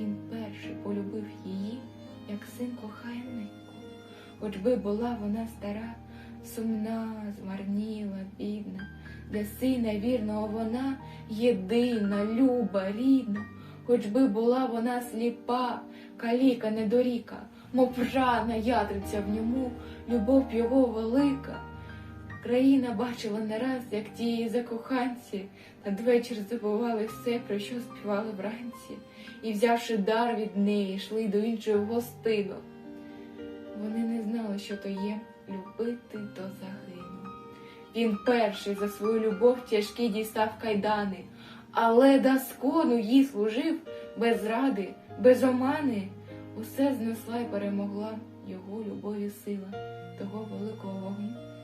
Він перший полюбив її, як син кохає неньку. Хоч би була вона стара, сумна, змарніла, бідна, для сина вірного вона єдина, люба, рідна, хоч би була вона сліпа, каліка, недоріка, мов рана ядриця в ньому, любов його велика. Країна бачила не раз, як ті закоханці надвечір забували все, про що співали вранці, і, взявши дар від неї, йшли до іншої в гостину. Вони не знали, що то є любити до загину. Він перший за свою любов тяжкі дістав кайдани, але доскону їй служив без ради, без омани. Усе знесла й перемогла його любові сила, того великого вогню